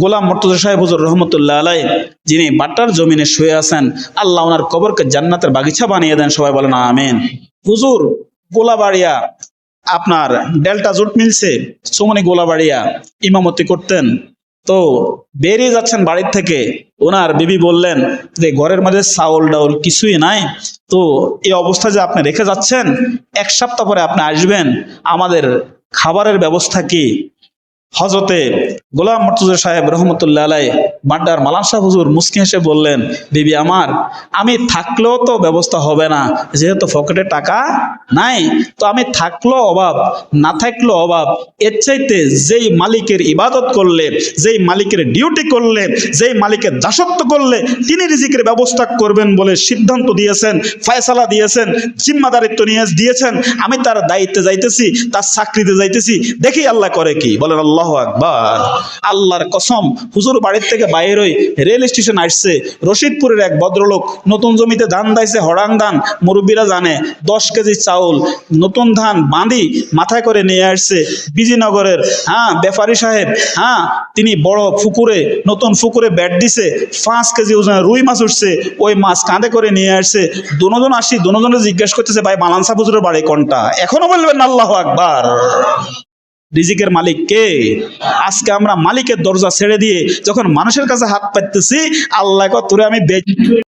গোলাম মর্তুজা সাহেব হুজুর রহমতুল্লাহ আলাই যিনি বাটার জমিনে শুয়ে আছেন, আল্লাহ ওনার কবরকে জান্নাতের বাগিচা বানিয়ে দেন, সবাই বলেন আমিন। হুজুর, গোলাবাড়িয়া, আপনার ডেল্টা জুট মিলছে সুমনি গোলাবাড়িয়া ইমামতি করতেন। তো বেরিয়ে যাচ্ছেন বাড়ির থেকে, ওনার বিবি বললেন যে, ঘরের মধ্যে চাউল ডাউল কিছুই নাই, তো এই অবস্থা যে আপনি রেখে যাচ্ছেন, এক সপ্তাহ পরে আপনি আসবেন, আমাদের খাবারের ব্যবস্থা কি? হজরতে গোলাম মর্তুজা সাহেব রহমতুল্লাহ আলাই বাড্ডার মালান সাহেব হুজুর মুসকি হেসে বললেন, বিবি আমার, আমি থাকলেও তো ব্যবস্থা হবে না, যেহেতু পকেটে টাকা নাই, তো আমি থাকলেও অভাব, না থাকলেও অভাব। এর চাইতে যেই মালিকের ইবাদত করলে, যেই মালিকের ডিউটি করলে, যেই মালিকের দাসত্ব করলে, তিনি রিজিকের ব্যবস্থা করবেন বলে সিদ্ধান্ত দিয়েছেন, ফয়সালা দিয়েছেন, জিম্মাদারিত্ব নিয়ে দিয়েছেন। আমি তার দায়িত্বে যাইতেছি, তার চাকরিতে যাইতেছি, দেখি আল্লাহ করে কি? বলেন, আল্লাহ আকবার। আল্লাহর কসম, হুজুর বাড়ির থেকে বাইর হই রেল স্টেশন আসছে। রশিদপুরের এক ভদ্রলোক নতুন জমিতে ধান দাইছে হরাং ধান। মুরব্বীরা জানে, দশ কেজি চাউল, নতুন ধান বাঁধি মাথায় করে নিয়ে আসছে। বিজিনগরের হ্যাঁ ব্যাপারী সাহেব হ্যাঁ তিনি বড় পুকুরে নতুন পুকুরে ব্যাট দিছে, পাঁচ কেজি ওজনের রুই মাছ উঠছে, ওই মাছ কাঁধে করে নিয়ে আসছে। দুজন আসি দুজনে জিজ্ঞেস করতেছে, ভাই মালানসা হুজুরের বাড়ি কোনটা? এখনও বলবেন আল্লাহ আকবার। রিজিকের মালিক কে? আজকে আমরা মালিকের দরজা ছেড়ে দিয়ে যখন মানুষের কাছে হাত পাততেছি, আল্লাহ কত আমি